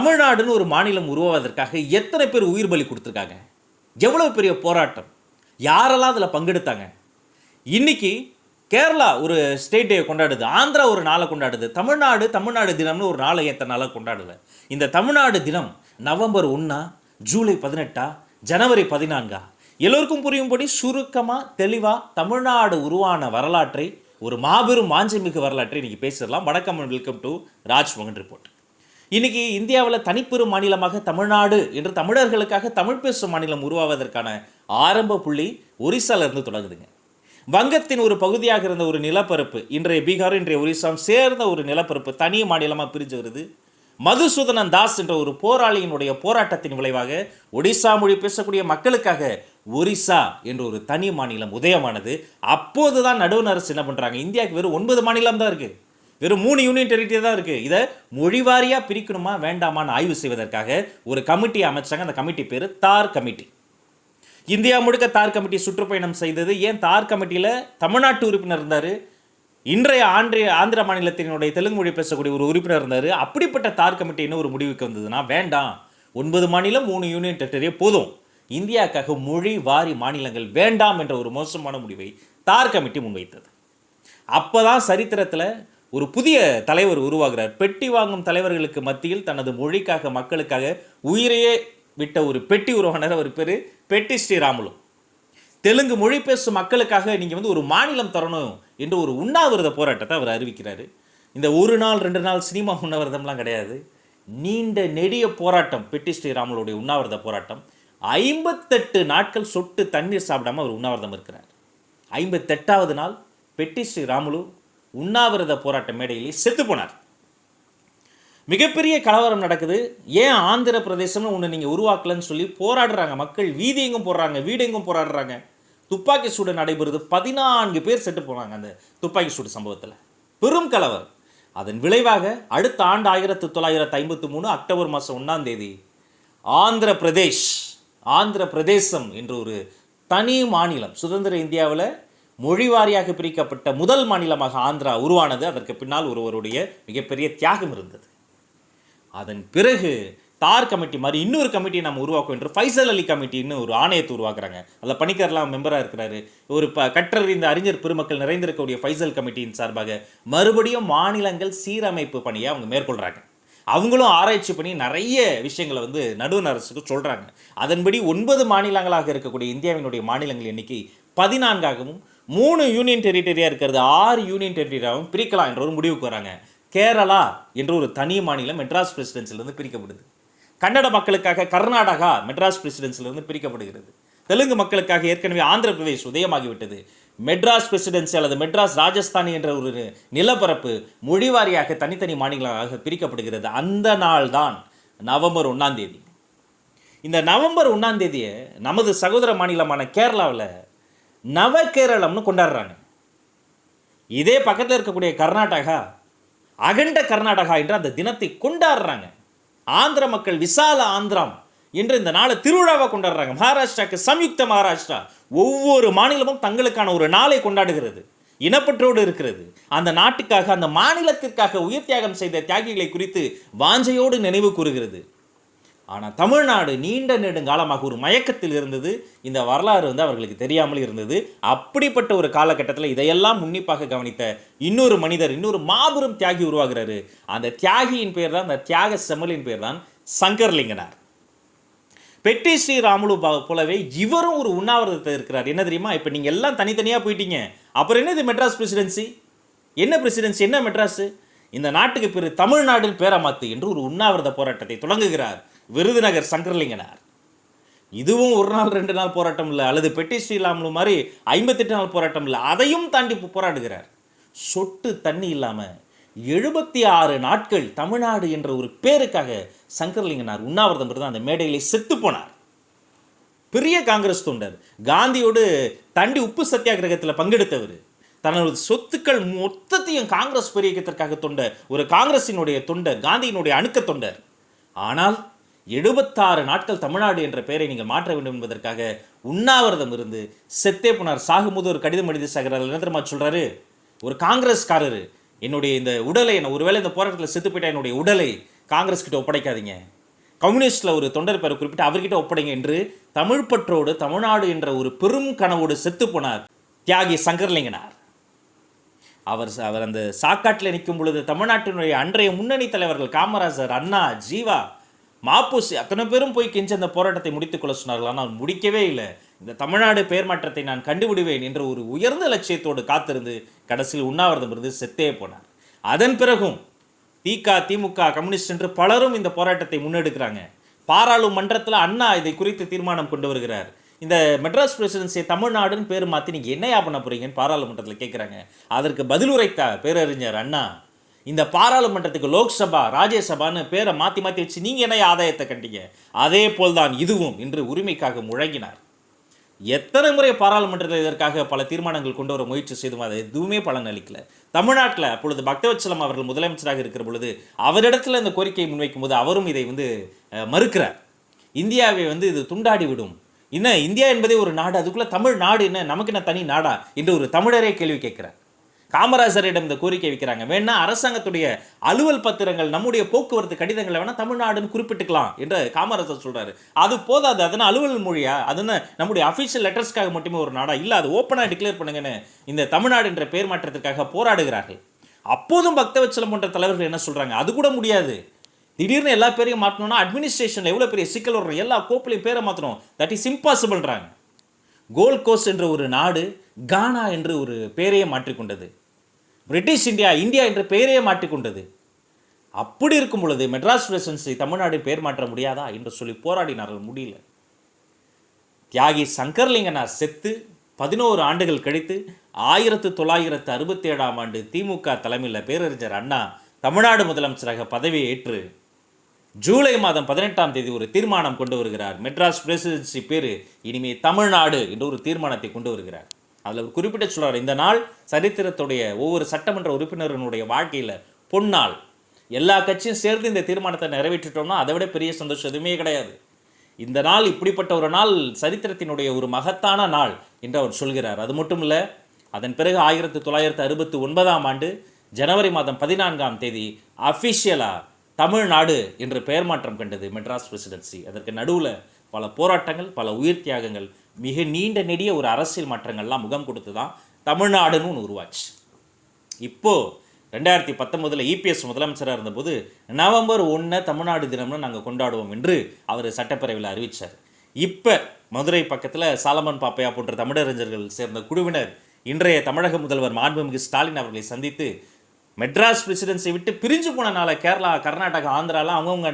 தமிழ்நாடுன்னு ஒரு மாநிலம் உருவாவதற்காக எத்தனை பேர் உயிர் பலி கொடுத்துருக்காங்க? எவ்வளோ பெரிய போராட்டம்? யாரெல்லாம் அதில் பங்கெடுத்தாங்க? இன்னைக்கு கேரளா ஒரு ஸ்டேட் டே கொண்டாடுது ஆந்திரா ஒரு நாளை கொண்டாடுது தமிழ்நாடு தமிழ்நாடு தினம்னு ஒரு நாளை எத்தனை நாளாக கொண்டாடல. இந்த தமிழ்நாடு தினம் நவம்பர் ஒன்றா ஜூலை பதினெட்டா ஜனவரி பதினான்கா? எல்லோருக்கும் புரியும்படி சுருக்கமாக தெளிவாக தமிழ்நாடு உருவான வரலாற்றை ஒரு மாபெரும் மாஞ்சமிகு வரலாற்றை இன்றைக்கி பேசிடலாம். வணக்கம் வெல்கம் டு ராஜ்மோகன் ரிப்போர்ட் இன்னைக்கு இந்தியாவில் தனிப்பெரும் மாநிலமாக தமிழ்நாடு என்று தமிழர்களுக்காக தமிழ் பேசும் மாநிலம் உருவாவதற்கான ஆரம்ப புள்ளி ஒரிசால இருந்து தொடங்குதுங்க. வங்கத்தின் ஒரு பகுதியாக இருந்த ஒரு நிலப்பரப்பு இன்றைய பீகார் இன்றைய ஒரிசாம் சேர்ந்த ஒரு நிலப்பரப்பு தனி மாநிலமாக பிரிஞ்சு வருது. மதுசூதனன் தாஸ் என்ற ஒரு போராளியினுடைய போராட்டத்தின் விளைவாக ஒடிசா மொழி பேசக்கூடிய மக்களுக்காக ஒரிசா என்ற ஒரு தனி மாநிலம் உதயமானது. அப்போதுதான் நடுவண் அரசு என்ன பண்றாங்க? இந்தியாவுக்கு வெறும் ஒன்பது மாநிலம் தான் இருக்கு. வெறும் மூணு யூனியன் டெரிட்டரி தான் இருக்கு. இதை மொழிவாரியாக பிரிக்கணுமா வேண்டாமான்னு ஆய்வு செய்வதற்காக ஒரு கமிட்டி அமைச்சாங்க. அந்த கமிட்டி பேர் தார் கமிட்டி. இந்தியா முழுக்க தார் கமிட்டி சுற்றுப்பயணம் செய்தது. ஏன் தார் கமிட்டியில் தமிழ்நாட்டு உறுப்பினர் இருந்தார்? இன்றைய ஆந்திர ஆந்திர மாநிலத்தினுடைய தெலுங்கு மொழி பேசக்கூடிய ஒரு உறுப்பினர் இருந்தார். அப்படிப்பட்ட தார் கமிட்டி என்ன ஒரு முடிவுக்கு வந்ததுன்னா வேண்டாம். ஒன்பது மாநிலம் மூணு யூனியன் டெரிட்டரியே போதும். இந்தியாவுக்காக மொழி வாரி மாநிலங்கள் வேண்டாம் என்ற ஒரு மோசமான முடிவை தார் கமிட்டி முன்வைத்தது. அப்போதான் சரித்திரத்தில் ஒரு புதிய தலைவர் உருவாகிறார். பெட்டி வாங்கும் தலைவர்களுக்கு மத்தியில் தனது மொழிக்காக மக்களுக்காக உயிரையே விட்ட ஒரு பெட்டி உருவானர். அவர் பேர் பெட்டி ஸ்ரீராமுலு தெலுங்கு மொழி பேசும் மக்களுக்காக நீங்கள் வந்து ஒரு மாநிலம் தரணும் என்று ஒரு உண்ணாவிரத போராட்டத்தை அவர் அறிவிக்கிறார். இந்த ஒரு நாள் ரெண்டு நாள் சினிமா உண்ணாவிரதம்லாம் கிடையாது. நீண்ட நெடிய போராட்டம் பெட்டி ஸ்ரீராமுலுடைய உண்ணாவிரத போராட்டம். ஐம்பத்தெட்டு நாட்கள் சொட்டு தண்ணீர் சாப்பிடாம அவர் உண்ணாவிரதம் இருக்கிறார். ஐம்பத்தெட்டாவது நாள் பெட்டி ஸ்ரீராமுலு உண்ணாவிரத போராட்ட மேடையிலே செத்து போனார். மிகப்பெரிய கலவரம் நடக்குது. ஏன் ஆந்திர பிரதேசம்னு ஒன்று நீங்கள் உருவாக்கலன்னு சொல்லி போராடுறாங்க. மக்கள் வீதி எங்கும் போடுறாங்க வீடு எங்கும் போராடுறாங்க. துப்பாக்கி சூடு நடைபெறுது. பதினான்கு பேர் செட்டு போனாங்க அந்த துப்பாக்கி சூடு சம்பவத்தில். பெரும் கலவரம். அதன் விளைவாக அடுத்த ஆண்டு ஆயிரத்தி தொள்ளாயிரத்தி ஐம்பத்தி மூணு அக்டோபர் மாதம் ஒன்றாம் தேதி ஆந்திர பிரதேஷ் ஆந்திர பிரதேசம் என்ற ஒரு தனி மாநிலம் சுதந்திர இந்தியாவில் மொழி வாரியாக பிரிக்கப்பட்ட முதல் மாநிலமாக ஆந்திரா உருவானது. அதற்கு பின்னால் ஒருவருடைய மிகப்பெரிய தியாகம் இருந்தது. அதன் பிறகு தார் கமிட்டி மாதிரி இன்னொரு கமிட்டியை நம்ம உருவாக்கும் என்று ஃபைசல் அலி கமிட்டின்னு ஒரு ஆணையத்தை உருவாக்குறாங்க. அதில் பணிக்கர்லாம் மெம்பராக இருக்கிறாரு. ஒரு ப கற்றறிந்த அறிஞர் பெருமக்கள் நிறைந்திருக்கக்கூடிய ஃபைசல் கமிட்டியின் சார்பாக மறுபடியும் மாநிலங்கள் சீரமைப்பு பணியை அவங்க மேற்கொள்கிறாங்க அவங்களும் ஆராய்ச்சி பண்ணி நிறைய விஷயங்களை வந்து நடுவண் அரசுக்கு சொல்கிறாங்க அதன்படி ஒன்பது மாநிலங்களாக இருக்கக்கூடிய இந்தியாவினுடைய மாநிலங்கள் எண்ணிக்கை பதினான்காகவும் மூணு யூனியன் டெரிட்டரியாக இருக்கிறது. ஆறு யூனியன் டெரிட்டரியாகவும் பிரிக்கலாம் என்ற ஒரு முடிவுக்கு வராங்க. கேரளா என்ற ஒரு தனி மாநிலம் மெட்ராஸ் பிரசிடென்சிலிருந்து பிரிக்கப்படுது. கன்னட மக்களுக்காக கர்நாடகா மெட்ராஸ் பிரசிடென்சிலிருந்து பிரிக்கப்படுகிறது. தெலுங்கு மக்களுக்காக ஏற்கனவே ஆந்திர பிரதேஷ் உதயமாகிவிட்டது. மெட்ராஸ் பிரசிடென்சி அல்லது மெட்ராஸ் ராஜஸ்தானி என்ற ஒரு நிலப்பரப்பு மொழிவாரியாக தனித்தனி மாநிலங்களாக பிரிக்கப்படுகிறது. அந்த நாள் தான் நவம்பர் ஒன்றாம் தேதி. இந்த நவம்பர் ஒன்றாம் தேதியை நமது சகோதர மாநிலமான கேரளாவில் நவகேரளம்னு கொண்டாடுறாங்க. இதே பக்கத்தில் இருக்கக்கூடிய கர்நாடகா அகண்ட கர்நாடகா என்று அந்த தினத்தை கொண்டாடுறாங்க. ஆந்திர மக்கள் விசால ஆந்திரம் என்று இந்த நாளை திருவிழாவை கொண்டாடுறாங்க. மகாராஷ்டிராக்கு சம்யுக்த மகாராஷ்டிரா ஒவ்வொரு மாநிலமும் தங்களுக்கான ஒரு நாளை கொண்டாடுகிறது. இனப்பற்றோடு இருக்கிறது. அந்த நாட்டுக்காக அந்த மாநிலத்திற்காக உயிர் தியாகம் செய்த தியாகிகளை குறித்து வாஞ்சையோடு நினைவு கூறுகிறது. ஆனால் தமிழ்நாடு நீண்ட நெடுங்காலமாக ஒரு மயக்கத்தில் இருந்தது. இந்த வரலாறு வந்து அவர்களுக்கு தெரியாமல் இருந்தது. அப்படிப்பட்ட ஒரு காலகட்டத்தில் இதையெல்லாம் உன்னிப்பாக கவனித்த இன்னொரு மனிதர் இன்னொரு மாபெரும் தியாகி உருவாகிறாரு. அந்த தியாகியின் பேர் தான் அந்த தியாக செம்மலின் பேர் தான் சங்கர்லிங்கனார். பெட்டி ஸ்ரீராமுலு பா- போலவே இவரும் ஒரு உண்ணாவிரதத்தை இருக்கிறார். என்ன தெரியுமா? இப்போ நீங்கள் எல்லாம் தனித்தனியாக போயிட்டீங்க. அப்புறம் என்ன இது மெட்ராஸ் பிரசிடென்சி? என்ன பிரசிடென்சி? என்ன மெட்ராஸு? இந்த நாட்டுக்கு பேர் தமிழ்நாட்டில் பேரமாத்து என்று ஒரு உண்ணாவிரத போராட்டத்தை தொடங்குகிறார். விருதுநகர் சங்கரலிங்கனார். இதுவும் ஒரு நாள் ரெண்டு நாள் போராட்டம் இல்லை. அல்லது பெட்டி ஸ்ரீராமுலு மாதிரி ஐம்பத்தெட்டு நாள் போராட்டம் இல்லை. அதையும் தாண்டி போராடுகிறார். சொட்டு தண்ணி இல்லாமல் எழுபத்தி ஆறு நாட்கள் தமிழ்நாடு என்ற ஒரு பேருக்காக சங்கரலிங்கனார் உண்ணாவிரதம் இருந்து அந்த மேடையிலே செத்து போனார். பெரிய காங்கிரஸ் தொண்டர். காந்தியோடு தண்டி உப்பு சத்தியாகிரகத்தில் பங்கெடுத்தவர். தனது சொத்துக்கள் மொத்தத்தையும் காங்கிரஸ் பெரியக்கத்திற்காக தொண்ட ஒரு காங்கிரசினுடைய தொண்டர் காந்தியினுடைய அணுக்க தொண்டர். ஆனால் எழுபத்தாறு நாட்கள் தமிழ்நாடு என்ற பெயரை நீங்கள் மாற்ற வேண்டும் என்பதற்காக உண்ணாவிரதம் இருந்து செத்தே போனார் சாகும்போது ஒரு கடிதம் எழுதி சாகிறார் என்ன தெரியுமா ஒரு காங்கிரஸ்காரர். என்னுடைய இந்த உடலை என்ன ஒருவேளை இந்த போராட்டத்தில் செத்து போயிட்டா என்னுடைய உடலை காங்கிரஸ் கிட்ட ஒப்படைக்காதீங்க. கம்யூனிஸ்டில் ஒரு தொண்டர் பேரை குறிப்பிட்டு அவர்கிட்ட ஒப்படைங்க என்று தமிழ் பற்றோடு தமிழ்நாடு என்ற ஒரு பெரும் கனவோடு செத்து போனார் தியாகி சங்கர்லிங்கனார். அவர் அவர் அந்த சாக்காட்டில் நிற்கும் பொழுது தமிழ்நாட்டினுடைய அன்றைய முன்னணி தலைவர்கள் காமராஜர் அண்ணா ஜீவா மாப்பூசி அத்தனை பேரும் போய் கெஞ்சி அந்த போராட்டத்தை முடித்துக்கொள்ள சொன்னார்கள். ஆனால் முடிக்கவே இல்லை. இந்த தமிழ்நாடு பெயர் மாற்றத்தை நான் கண்டுவிடுவேன் என்ற ஒரு உயர்ந்த லட்சியத்தோடு காத்திருந்து கடைசியில் உண்ணாவிரதம் இருந்து செத்தே போனார். அதன் பிறகும் திக திமுக கம்யூனிஸ்ட் என்று பலரும் இந்த போராட்டத்தை முன்னெடுக்கிறாங்க. பாராளுமன்றத்தில் அண்ணா இதை குறித்து தீர்மானம் கொண்டு வருகிறார். இந்த மெட்ராஸ் பிரசிடென்சியை தமிழ்நாடுன்னு பேர் மாற்றி நீங்கள் என்னையா பண்ண போகிறீங்கன்னு பாராளுமன்றத்தில் கேட்குறாங்க அதற்கு பதில் பேரறிஞர் அண்ணா இந்த பாராளுமன்றத்துக்கு லோக்சபா ராஜ்யசபான்னு பேரை மாற்றி மாற்றி வச்சு நீங்கள் என்ன ஆதாயத்தை கண்டீங்க? அதே போல்தான் இதுவும் என்று உரிமைக்காக முழங்கினார். எத்தனை முறை பாராளுமன்றத்தில் இதற்காக பல தீர்மானங்கள் கொண்டு வர முயற்சி செய்தும் அது எதுவுமே பலன் அளிக்கல. தமிழ்நாட்டில் அப்பொழுது பக்தவச்சலம் அவர்கள் முதலமைச்சராக இருக்கிற பொழுது அவரிடத்தில் இந்த கோரிக்கையை முன்வைக்கும் போது அவரும் இதை வந்து மறுக்கிறார். இந்தியாவை வந்து இது துண்டாடி விடும். என்ன இந்தியா என்பதே ஒரு நாடு அதுக்குள்ளே தமிழ் நாடு என்ன? நமக்கு என்ன தனி நாடா? என்று ஒரு தமிழரே கேள்வி கேட்கிறார். காமராஜரிடம் இந்த கோரிக்கை வைக்கிறாங்க. வேணா அரசாங்கத்துடைய அலுவல் பத்திரங்கள் நம்முடைய போக்குவரத்து கடிதங்களை வேணா தமிழ்நாடுன்னு குறிப்பிட்டுக்கலாம் என்று காமராஜர் சொல்றாரு. அது போதாது. அதனால் அலுவல் மொழியா? அதுன்னு நம்முடைய அஃபிஷியல் லெட்டர்ஸ்க்காக மட்டுமே ஒரு நாடா? இல்ல அது ஓப்பனா டிக்ளேர் பண்ணுங்கன்னு இந்த தமிழ்நாடு என்ற பெயர் மாற்றத்திற்காக போராடுகிறார்கள். அப்போதும் பக்தவச்சலம் போன்ற தலைவர்கள் என்ன சொல்றாங்க? அது கூட முடியாது. திடீர்னு எல்லா பேரையும் மாற்றணும்னா அட்மினிஸ்ட்ரேஷன்ல எவ்வளவு பெரிய சிக்கல் வரும்? எல்லா கோப்பிலையும் பேரை மாற்றணும் தட் இஸ் இம்பாசிபிள்ன்றாங்க கோல்ட் கோஸ்ட் என்ற ஒரு நாடு கானா என்று ஒரு பெயரையே மாற்றிக்கொண்டது. பிரிட்டிஷ் இந்தியா இந்தியா என்ற பெயரையே மாற்றிக்கொண்டது அப்படி இருக்கும் பொழுது மெட்ராஸ் பிரசிடென்சி தமிழ்நாடு பெயர் மாற்ற முடியாதா என்று சொல்லி போராடினார்கள் முடியல. தியாகி சங்கர்லிங்கனார் செத்து பதினோரு ஆண்டுகள் கழித்து ஆயிரத்து தொள்ளாயிரத்து அறுபத்தி ஏழாம் ஆண்டு திமுக தலைமையில் பேரறிஞர் அண்ணா தமிழ்நாடு முதலமைச்சராக பதவியை ஏற்று ஜூலை மாதம் பதினெட்டாம் தேதி ஒரு தீர்மானம் கொண்டு வருகிறார். மெட்ராஸ் பிரசிடென்சி பேர் இனிமே தமிழ்நாடு என்ற ஒரு தீர்மானத்தை கொண்டு வருகிறார். அதில் ஒரு குறிப்பிட்ட சொல்கிறார் இந்த நாள் சரித்திரத்துடைய ஒவ்வொரு சட்டமன்ற உறுப்பினரனுடைய வாழ்க்கையில் பொன்னாள். எல்லா கட்சியும் சேர்ந்து இந்த தீர்மானத்தை நிறைவேற்றிட்டோம்னா அதை விட பெரிய சந்தோஷம் எதுவுமே கிடையாது. இந்த நாள் இப்படிப்பட்ட ஒரு நாள் சரித்திரத்தினுடைய ஒரு மகத்தான நாள் என்று அவர் சொல்கிறார். அது மட்டும் இல்லை அதன் பிறகு ஆயிரத்தி தொள்ளாயிரத்து அறுபத்தி ஒன்பதாம் ஆண்டு ஜனவரி மாதம் பதினான்காம் தேதி அஃபிஷியலாக தமிழ்நாடு என்று பெயர் மாற்றம் கண்டது மெட்ராஸ் பிரசிடென்சி. அதற்கு நடுவில் பல போராட்டங்கள் பல உயிர் தியாகங்கள் மிக நீண்ட நெடிய ஒரு அரசியல் மாற்றங்கள்லாம் முகம் கொடுத்து தான் தமிழ்நாடுன்னு ஒன்று உருவாச்சு. இப்போ ரெண்டாயிரத்தி பத்தொன்பதில் இபிஎஸ் முதலமைச்சராக இருந்தபோது நவம்பர் ஒன்றை தமிழ்நாடு தினம்னு நாங்கள் கொண்டாடுவோம் என்று அவர் சட்டப்பேரவையில் அறிவித்தார் இப்போ மதுரை பக்கத்தில் சாலமன் பாப்பையா போன்ற தமிழறிஞர்கள் சேர்ந்த குழுவினர் இன்றைய தமிழக முதல்வர் மாண்புமிகு ஸ்டாலின் அவர்களை சந்தித்து மெட்ராஸ் பிரசிடென்சி விட்டு பிரிஞ்சு போனனால கேரளா கர்நாடகா ஆந்திராலாம் அவங்கவுங்க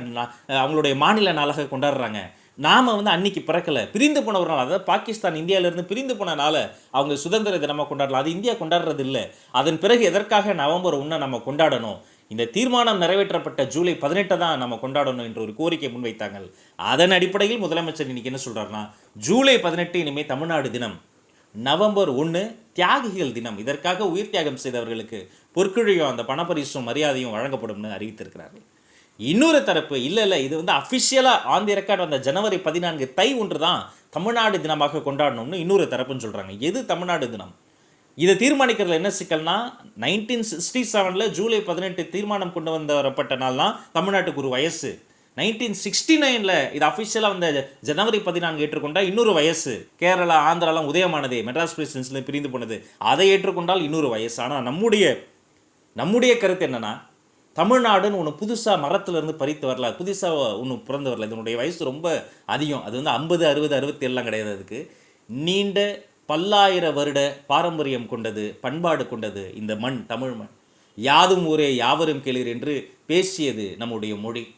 அவங்களுடைய மாநில நாளாக கொண்டாடுறாங்க. நாம் வந்து அன்னைக்கு பிறக்கல. பிரிந்து போன ஒரு நாள் அதாவது பாகிஸ்தான் இந்தியாவிலிருந்து பிரிந்து போனனால அவங்க சுதந்திர தினமாக கொண்டாடலாம் அது இந்தியா கொண்டாடுறது இல்லை. அதன் பிறகு எதற்காக நவம்பர் ஒன்றை நம்ம கொண்டாடணும்? இந்த தீர்மானம் நிறைவேற்றப்பட்ட ஜூலை பதினெட்டை தான் நம்ம கொண்டாடணும் என்ற ஒரு கோரிக்கை முன்வைத்தாங்க அதன் அடிப்படையில் முதலமைச்சர் இன்னைக்கு என்ன சொல்கிறாருன்னா ஜூலை பதினெட்டு இனிமே தமிழ்நாடு தினம். நவம்பர் ஒன்று தியாகிகள் தினம். இதற்காக உயிர் தியாகம் செய்தவர்களுக்கு பொற்குழியும் அந்த பணப்பரிசும் மரியாதையும் வழங்கப்படும்னு அறிவித்திருக்கிறார்கள். இன்னொரு தரப்பு இல்லை இல்லை இது வந்து அஃபிஷியலாக ஆன் தி ரெக்கார்ட் வந்த ஜனவரி பதினான்கு தை ஒன்று தான் தமிழ்நாடு தினமாக கொண்டாடணும்னு இன்னொரு தரப்புன்னு சொல்கிறாங்க எது தமிழ்நாடு தினம்? இதை தீர்மானிக்கிறதுல என்ன சிக்கல்னா நைன்டீன் சிக்ஸ்டி செவனில் ஜூலை பதினெட்டு தீர்மானம் கொண்டு வந்த வரப்பட்ட நாள் தான் தமிழ்நாட்டுக்கு ஒரு வயசு. நைன்டீன் சிக்ஸ்டி நைனில் இது அஃபிஷியலாக வந்த ஜனவரி பதினான்கு ஏற்றுக்கொண்டால் இன்னொரு வயசு. கேரளா ஆந்திராலாம் உதயமானது மெட்ராஸ் பிரசிடென்சில் பிரிந்து போனது. அதை ஏற்றுக்கொண்டால் இன்னொரு வயசு. ஆனால் நம்முடைய நம்முடைய கருத்து என்னன்னா தமிழ்நாடுன்னு ஒன்று புதுசாக மரத்துலேருந்து பறித்து வரல. புதுசாக ஒன்று பிறந்து வரல. இதனுடைய வயசு ரொம்ப அதிகம். அது வந்து ஐம்பது அறுபது அறுபத்தி ஏழுலாம் கிடையாது அதுக்கு. நீண்ட பல்லாயிர வருட பாரம்பரியம் கொண்டது பண்பாடு கொண்டது இந்த மண் தமிழ் மண். யாதும் ஊரே யாவரும் கேளீர் என்று பேசியது நம்முடைய மொழி.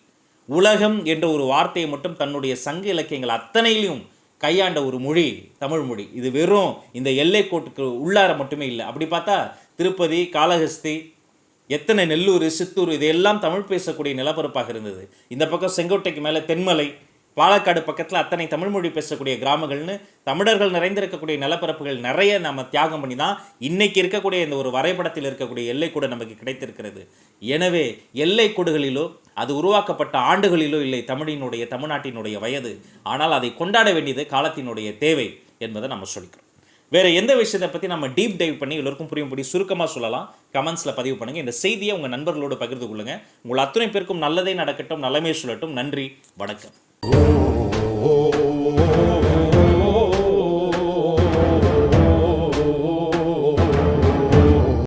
உலகம் என்ற ஒரு வார்த்தையை மட்டும் தன்னுடைய சங்க இலக்கியங்கள் அத்தனையிலையும் கையாண்ட ஒரு மொழி தமிழ் மொழி. இது வெறும் இந்த எல்லைக்கோட்டுக்கு உள்ளார மட்டுமே இல்லை. அப்படி பார்த்தா திருப்பதி காளஹஸ்தி எத்தனை நெல்லூர் சித்தூர் இதையெல்லாம் தமிழ் பேசக்கூடிய நிலப்பரப்பாக இருந்தது. இந்த பக்கம் செங்கோட்டைக்கு மேலே தென்மலை பாலக்காடு பக்கத்தில் அத்தனை தமிழ்மொழி பேசக்கூடிய கிராமங்கள்னு தமிழர்கள் நிறைந்திருக்கக்கூடிய நிலப்பரப்புகள் நிறைய நம்ம தியாகம் பண்ணி தான் இன்னைக்கு இருக்கக்கூடிய இந்த ஒரு வரைபடத்தில் இருக்கக்கூடிய எல்லை கூட நமக்கு கிடைத்திருக்கிறது. எனவே எல்லை அது உருவாக்கப்பட்ட ஆண்டுகளிலோ இல்லை தமிழினுடைய தமிழ்நாட்டினுடைய வயது. ஆனால் அதை கொண்டாட வேண்டியது காலத்தினுடைய தேவை என்பதை நம்ம சொல்லிக்கிறோம். வேறு எந்த விஷயத்தை பற்றி நம்ம டீப் டைவ் பண்ணி எல்லோருக்கும் புரியும்படி சுருக்கமாக சொல்லலாம். கமெண்ட்ஸில் பதிவு பண்ணுங்கள் இந்த செய்தியை உங்கள் நண்பர்களோடு பகிர்ந்து கொள்ளுங்கள் உங்கள் அத்தனை பேருக்கும் நல்லதே நடக்கட்டும் நல்லமே சொல்லட்டும். நன்றி வணக்கம்.